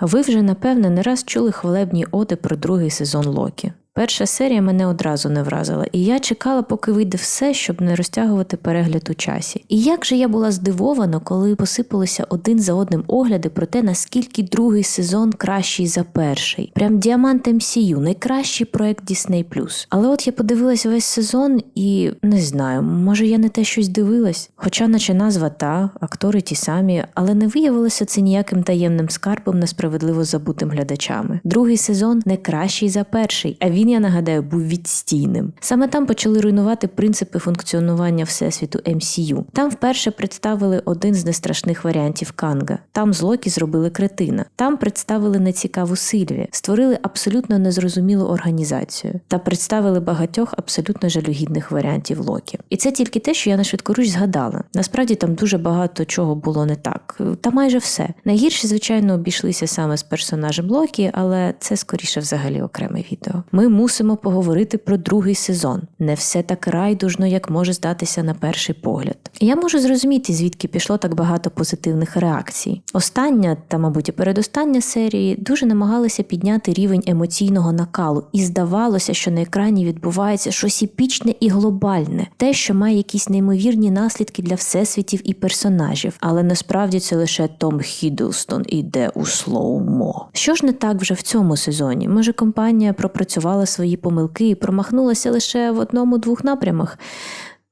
Ви вже напевне не раз чули хвалебні оди про другий сезон Локі. Перша серія мене одразу не вразила, і я чекала, поки вийде все, щоб не розтягувати перегляд у часі. І як же я була здивована, коли посипалися один за одним огляди про те, наскільки другий сезон кращий за перший. Прям діамант MCU, найкращий проект Disney+. Але от я подивилась весь сезон і не знаю, може я не те щось дивилась. Хоча, наче назва та, актори ті самі, але не виявилося це ніяким таємним скарбом несправедливо забутим глядачами. Другий сезон не кращий за перший, а він, я нагадаю, був відстійним. Саме там почали руйнувати принципи функціонування всесвіту MCU. Там вперше представили один з нестрашних варіантів Канга. Там з Локі зробили кретина. Там представили нецікаву Сильві, створили абсолютно незрозумілу організацію та представили багатьох абсолютно жалюгідних варіантів Локі. І це тільки те, що я на швидкоруч згадала. Насправді там дуже багато чого було не так. Та майже все. Найгірше, звичайно, обійшлися саме з персонажем Локі, але це скоріше взагалі окреме відео. Ми мусимо поговорити про другий сезон. Не все так райдужно, як може здатися на перший погляд. Я можу зрозуміти, звідки пішло так багато позитивних реакцій. Остання та, мабуть, і передостання серії дуже намагалися підняти рівень емоційного накалу, і здавалося, що на екрані відбувається щось епічне і глобальне, те, що має якісь неймовірні наслідки для всесвітів і персонажів. Але насправді це лише Том Хіддлстон іде у слоумо. Що ж не так вже в цьому сезоні? Може, компанія пропрацювала свої помилки і промахнулася лише в одному-двох напрямах.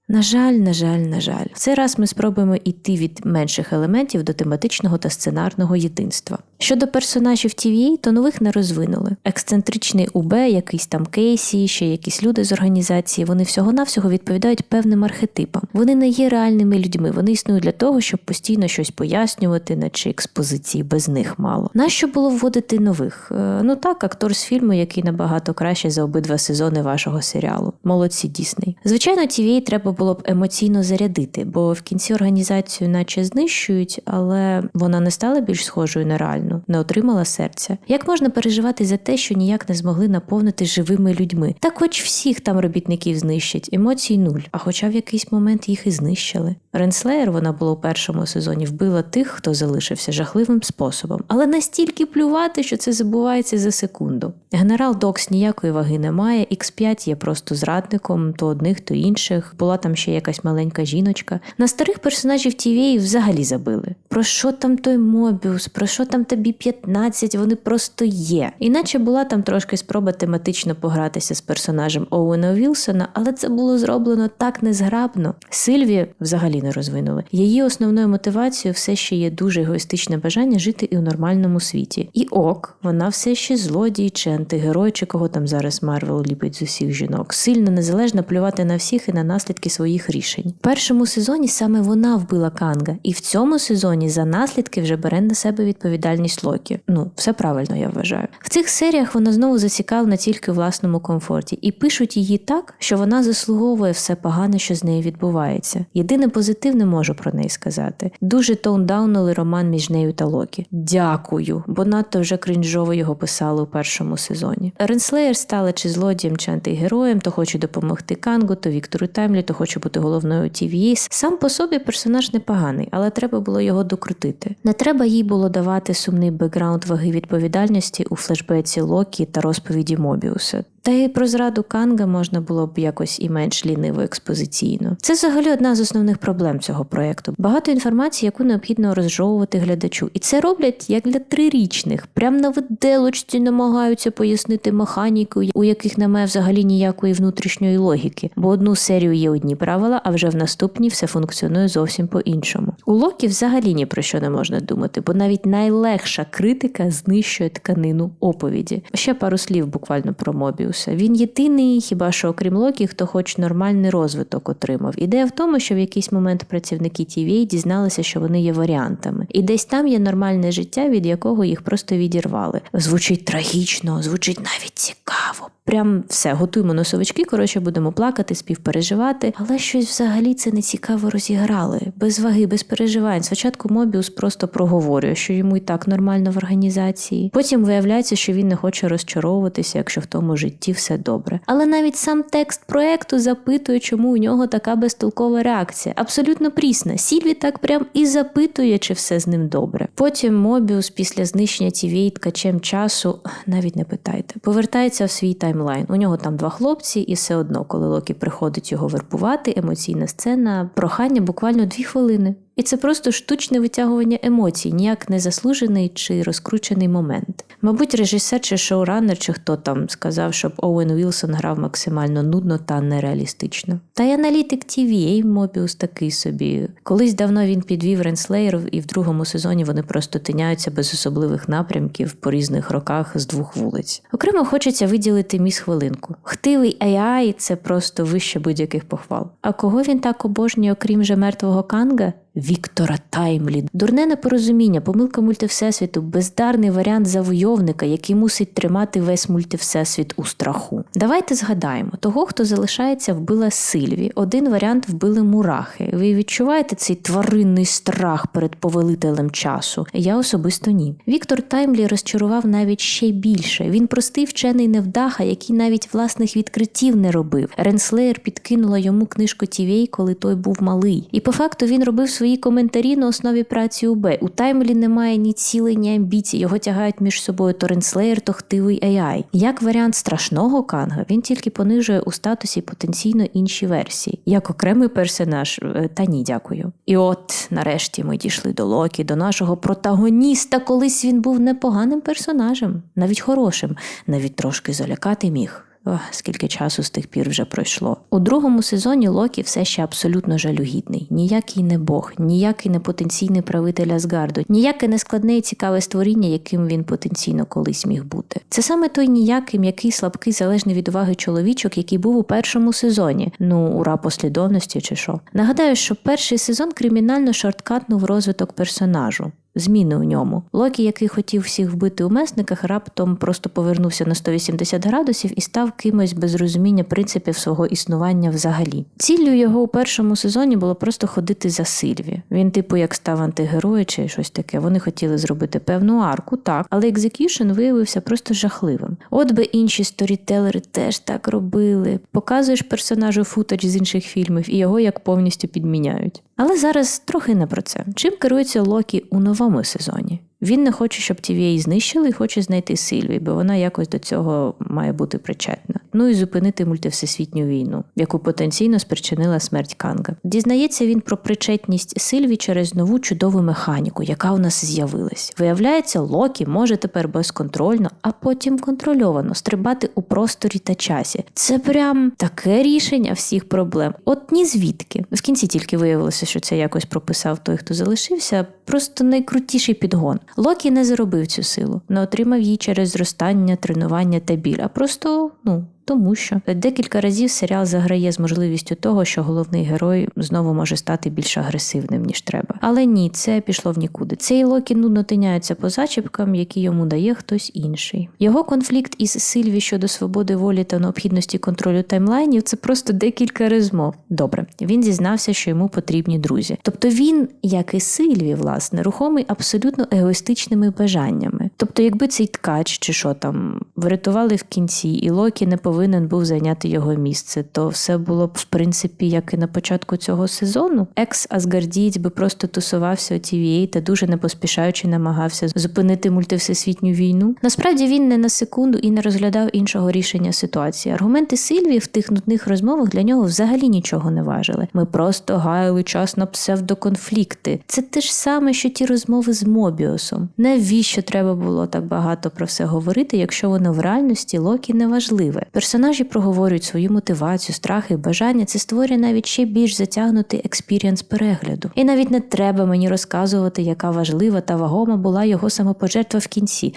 На жаль, на жаль, на жаль, цей раз ми спробуємо йти від менших елементів до тематичного та сценарного єдинства. Щодо персонажів TVA, то нових не розвинули. Ексцентричний УБ, якийсь там Кейсі, ще якісь люди з організації, вони всього-навсього відповідають певним архетипам. Вони не є реальними людьми, вони існують для того, щоб постійно щось пояснювати, наче експозиції без них мало. Нащо було вводити нових? Е, Ну так, актор з фільму, який набагато краще за обидва сезони вашого серіалу. Молодці Дісней. Звичайно, TVA треба було б емоційно зарядити, бо в кінці організацію наче знищують, але вона не стала більш схожою на реальну, не отримала серця. Як можна переживати за те, що ніяк не змогли наповнити живими людьми? Так хоч всіх там робітників знищать, емоцій нуль, а хоча в якийсь момент їх і знищили. Ренслеєр, вона була у першому сезоні, вбила тих, хто залишився жахливим способом, але настільки плювати, що це забувається за секунду. Генерал Докс ніякої ваги не має, X5 є просто зрадником, то одних, то інших. Була там ще якась маленька жіночка. На старих персонажів TVA взагалі забили. Про що там той Мобіус, про що там тобі 15, вони просто є. Іначе була там трошки спроба тематично погратися з персонажем Оуена Вілсона, але це було зроблено так незграбно. Сильві взагалі не розвинули. Її основною мотивацією все ще є дуже егоїстичне бажання жити і у нормальному світі. І ок, вона все ще злодій чи антигерой, чи кого там зараз Марвел ліпить з усіх жінок. Сильно незалежно плювати на всіх і на наслідки своїх рішень. В першому сезоні саме вона вбила Канга, і в цьому сезоні за наслідки вже бере на себе відповідальність Локі. Ну, все правильно, я вважаю. В цих серіях вона знову зацікавлена тільки у власному комфорті, і пишуть її так, що вона заслуговує все погане, що з нею відбувається. Єдине позитивне можу про неї сказати. Дуже тоундаунули роман між нею та Локі. Дякую, бо надто вже крінжово його писали у першому сезоні. Ренслеєр стала чи злодієм, чи антигероєм, то хоче допомогти Кангу, то Віктору Темлі, то хоче бути головною TVA. Сам по собі персонаж непоганий, але треба було його докрутити. Не треба їй було давати сумний бекграунд ваги відповідальності у флешбеці Локі та розповіді Мобіуса. Та й про зраду Канга можна було б якось і менш ліниво експозиційно. Це взагалі одна з основних проблем цього проєкту. Багато інформації, яку необхідно розжовувати глядачу. І це роблять як для трирічних. Прям на виделочці намагаються пояснити механіку, у яких немає взагалі ніякої внутрішньої логіки. Бо одну серію є одні правила, а вже в наступній все функціонує зовсім по-іншому. У Локі взагалі ні про що не можна думати, бо навіть найлегша критика знищує тканину оповіді. Ще пару слів буквально про Мобіус. Він єдиний, хіба що окрім Локі, хто хоч нормальний розвиток отримав. Ідея в тому, що в якийсь момент працівники TVA дізналися, що вони є варіантами, і десь там є нормальне життя, від якого їх просто відірвали. Звучить трагічно, звучить навіть цікаво. Прям все, готуємо носовички, коротше, будемо плакати, співпереживати. Але щось взагалі це не цікаво розіграли. Без ваги, без переживань. Спочатку Мобіус просто проговорює, що йому і так нормально в організації. Потім виявляється, що він не хоче розчаровуватися, якщо в тому житті все добре. Але навіть сам текст проекту запитує, чому у нього така безтолкова реакція. Абсолютно прісна. Сільві так прям і запитує, чи все з ним добре. Потім Мобіус після знищення тівей ткачем часу, навіть не питайте, повертається в свій таймлайн. У нього там два хлопці, і все одно, коли Локі приходить його вербувати, емоційна сцена, прохання буквально дві хвилини. І це просто штучне витягування емоцій, ніяк не заслужений чи розкручений момент. Мабуть, режисер чи шоуранер, чи хто там сказав, щоб Оуен Вілсон грав максимально нудно та нереалістично. Та й аналітик TVA Мобіус такий собі. Колись давно він підвів Ренслеєрів, і в другому сезоні вони просто тиняються без особливих напрямків по різних роках з двох вулиць. Окремо хочеться виділити міс хвилинку. Хтивий AI – це просто вище будь-яких похвал. А кого він так обожнює, окрім же мертвого Канга? Віктора Таймлі, дурне непорозуміння, помилка мультивсесвіту, бездарний варіант завойовника, який мусить тримати весь мультивсесвіт у страху. Давайте згадаємо того, хто залишається, вбила Сильві. Один варіант вбили мурахи. Ви відчуваєте цей тваринний страх перед повелителем часу? Я особисто ні. Віктор Таймлі розчарував навіть ще більше. Він простий вчений невдаха, який навіть власних відкриттів не робив. Ренслеєр підкинула йому книжку Тівей, коли той був малий. І по факту він робив свої коментарі на основі праці УБ. У Таймлі немає ні цілей, ні амбіцій. Його тягають між собою то Ренслеєр, то хтивий AI. Як варіант страшного Канга, він тільки понижує у статусі потенційно інші версії. Як окремий персонаж, е, та ні, дякую. І от нарешті ми дійшли до Локі, до нашого протагоніста. Колись він був непоганим персонажем, навіть хорошим, навіть трошки залякати міг. Ох, скільки часу з тих пір вже пройшло. У другому сезоні Локі все ще абсолютно жалюгідний. Ніякий не Бог, ніякий не потенційний правитель Асгарду, ніяке не складне і цікаве створіння, яким він потенційно колись міг бути. Це саме той ніякий, м'який, слабкий, залежний від уваги чоловічок, який був у першому сезоні. Ну, ура послідовності чи що. Нагадаю, що перший сезон кримінально шорткатнув розвиток персонажу. Зміни у ньому. Локі, який хотів всіх вбити у месниках, раптом просто повернувся на 180 градусів і став кимось без розуміння принципів свого існування взагалі. Ціллю його у першому сезоні було просто ходити за Сильві. Він, типу, як став антигерой чи щось таке. Вони хотіли зробити певну арку, так, але екзекюшн виявився просто жахливим. От би інші сторітелери теж так робили. Показуєш персонажу футач з інших фільмів і його як повністю підміняють. Але зараз трохи не про це. Чим керується Локі у новому сезоні? Він не хоче, щоб TVA знищили і хоче знайти Сильві, бо вона якось до цього має бути причетна. Ну і зупинити мультивсесвітню війну, яку потенційно спричинила смерть Канга. Дізнається він про причетність Сильві через нову чудову механіку, яка у нас з'явилась. Виявляється, Локі може тепер безконтрольно, а потім контрольовано стрибати у просторі та часі. Це прям таке рішення всіх проблем. От ні звідки. В кінці тільки виявилося, що це якось прописав той, хто залишився. Просто найкрутіший підгон. Локі не заробив цю силу, не отримав її через зростання, тренування та біль, а просто ну. Тому що декілька разів серіал заграє з можливістю того, що головний герой знову може стати більш агресивним ніж треба. Але ні, це пішло в нікуди. Цей Локі нудно тиняється по зачіпкам, які йому дає хтось інший. Його конфлікт із Сильві щодо свободи волі та необхідності контролю таймлайнів це просто декілька розмов. Добре, він зізнався, що йому потрібні друзі. Тобто він, як і Сильві, власне, рухомий абсолютно егоїстичними бажаннями. Тобто, якби цей ткач чи що там врятували в кінці, і Локі не повинен був зайняти його місце, то все було б в принципі як і на початку цього сезону. Екс Асгардієць би просто тусувався у TVA та дуже не поспішаючи намагався зупинити мультивсесвітню війну. Насправді він не на секунду і не розглядав іншого рішення ситуації. Аргументи Сильвії в тих нудних розмовах для нього взагалі нічого не важили. Ми просто гаяли час на псевдоконфлікти. Це те ж саме, що ті розмови з Мобіусом. Навіщо треба було так багато про все говорити, якщо воно в реальності Локі не важливе? Персонажі проговорюють свою мотивацію, страхи, бажання. Це створює навіть ще більш затягнутий експірієнс перегляду. І навіть не треба мені розказувати, яка важлива та вагома була його самопожертва в кінці.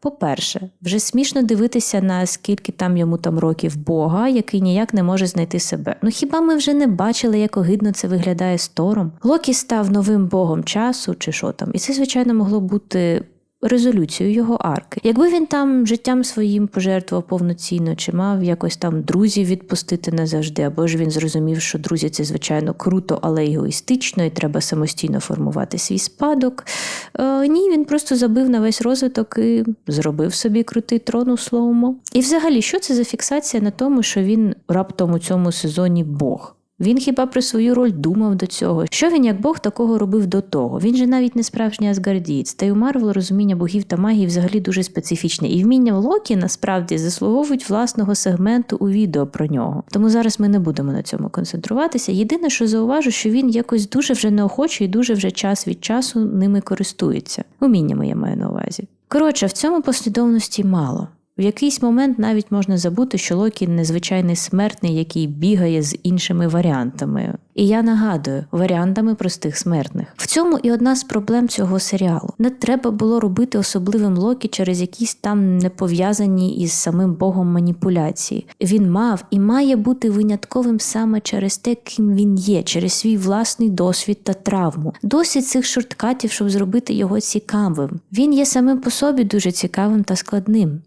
По-перше, вже смішно дивитися на скільки там йому там років Бога, який ніяк не може знайти себе. Ну хіба ми вже не бачили, як огидно це виглядає з Тором? Локі став новим богом часу чи що там, і це, звичайно, могло бути резолюцію його арки. Якби він там життям своїм пожертвував повноцінно, чи мав якось там друзів відпустити назавжди, або ж він зрозумів, що друзі це звичайно круто, але егоїстично, і треба самостійно формувати свій спадок. Е, ні, він просто забив на весь розвиток і зробив собі крутий трон у слоумо. І взагалі, що це за фіксація на тому, що він раптом у цьому сезоні Бог? Він хіба про свою роль думав до цього? Що він як Бог такого робив до того? Він же навіть не справжній асгардієць. Та й у Марвел розуміння богів та магії взагалі дуже специфічне. І вміння Локі насправді заслуговують власного сегменту у відео про нього. Тому зараз ми не будемо на цьому концентруватися. Єдине, що зауважу, що він якось дуже вже неохоче і дуже вже час від часу ними користується. Уміннями я маю на увазі. Коротше, в цьому послідовності мало. В якийсь момент навіть можна забути, що Локі незвичайний смертний, який бігає з іншими варіантами. І я нагадую, варіантами простих смертних. В цьому і одна з проблем цього серіалу. Не треба було робити особливим Локі через якісь там не пов'язані із самим Богом маніпуляції. Він мав і має бути винятковим саме через те, ким він є, через свій власний досвід та травму. Досить цих шорткатів, щоб зробити його цікавим. Він є самим по собі дуже цікавим та складним.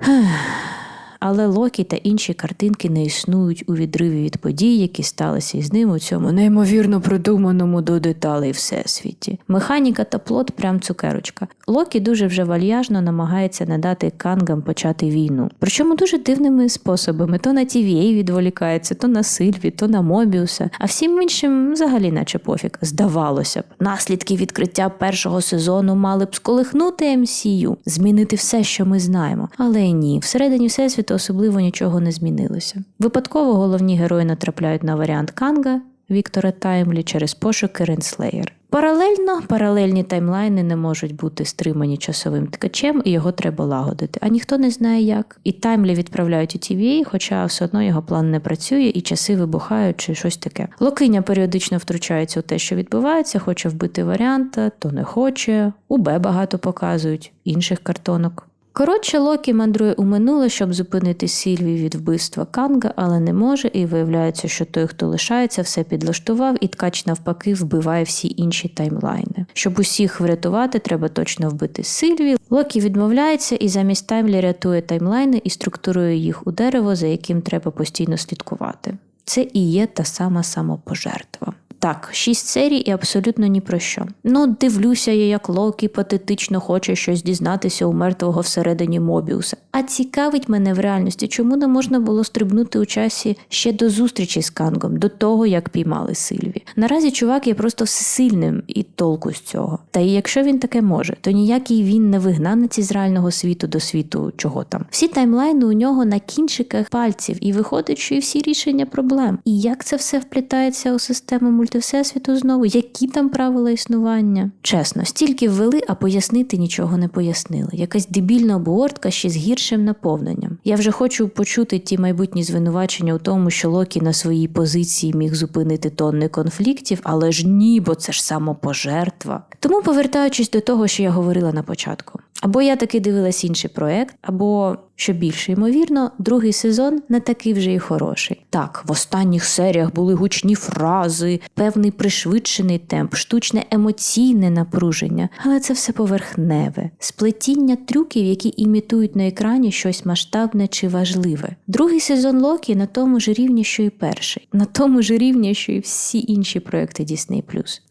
はぁ。Але Локі та інші картинки не існують у відриві від подій, які сталися із ним у цьому неймовірно продуманому до деталей всесвіті. Механіка та плот прям цукерочка. Локі дуже вже вальяжно намагається надати кангам почати війну. Причому дуже дивними способами: то на TVA відволікається, то на Сильві, то на Мобіуса, а всім іншим взагалі, наче пофіг. Здавалося б, наслідки відкриття першого сезону мали б сколихнути MCU, змінити все, що ми знаємо. Але ні, всередині всесвіту особливо нічого не змінилося. Випадково головні герої натрапляють на варіант Канга Віктора Таймлі через пошуки Ренслеєр. Паралельно паралельні таймлайни не можуть бути стримані часовим ткачем, і його треба лагодити. А ніхто не знає як. І таймлі відправляють у TVA, хоча все одно його план не працює, і часи вибухають чи щось таке. Локиня періодично втручається у те, що відбувається, хоче вбити варіанта, то не хоче. УБ багато показують інших картонок. Коротше, Локі мандрує у минуле, щоб зупинити Сільві від вбивства Канга, але не може, і виявляється, що той, хто лишається, все підлаштував, і ткач навпаки вбиває всі інші таймлайни. Щоб усіх врятувати, треба точно вбити Сильві. Локі відмовляється і замість таймлі рятує таймлайни і структурує їх у дерево, за яким треба постійно слідкувати. Це і є та сама самопожертва. Так, шість серій і абсолютно ні про що. Ну, дивлюся я, як Локі патетично хоче щось дізнатися у мертвого всередині Мобіуса. А цікавить мене в реальності, чому не можна було стрибнути у часі ще до зустрічі з Кангом, до того як піймали Сильві. Наразі чувак є просто всесильним і толку з цього. Та і якщо він таке може, то ніякий він не вигнанець із реального світу до світу, чого там. Всі таймлайни у нього на кінчиках пальців, і виходить, що і всі рішення проблем. І як це все вплітається у систему мультивсесвіту всесвіту знову, які там правила існування. Чесно, стільки ввели, а пояснити нічого не пояснили. Якась дебільна обгортка ще з гіршим наповненням. Я вже хочу почути ті майбутні звинувачення у тому, що Локі на своїй позиції міг зупинити тонни конфліктів, але ж ні, бо це ж самопожертва. Тому, повертаючись до того, що я говорила на початку, або я таки дивилась інший проект, або що більше ймовірно, другий сезон не такий вже й хороший. Так, в останніх серіях були гучні фрази, певний пришвидшений темп, штучне емоційне напруження, але це все поверхневе, сплетіння трюків, які імітують на екрані щось масштабне чи важливе. Другий сезон Локі на тому ж рівні, що і перший, на тому ж рівні, що і всі інші проекти Disney+,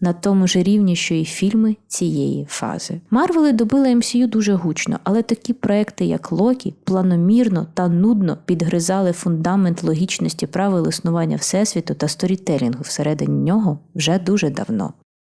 на тому ж рівні, що і фільми цієї фази. Марвели добили MCU дуже гучно, але такі проекти, як Локі, планомірно та нудно підгризали фундамент логічності правил існування всесвіту та сторітелінгу всередині нього вже дуже давно.